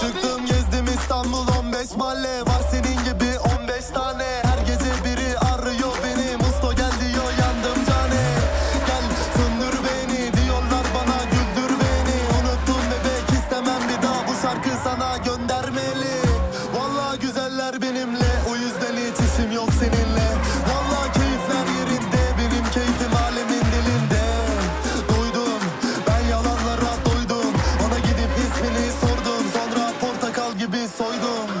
Çıktım gezdim İstanbul 15 mahalle var senin gibi soydum.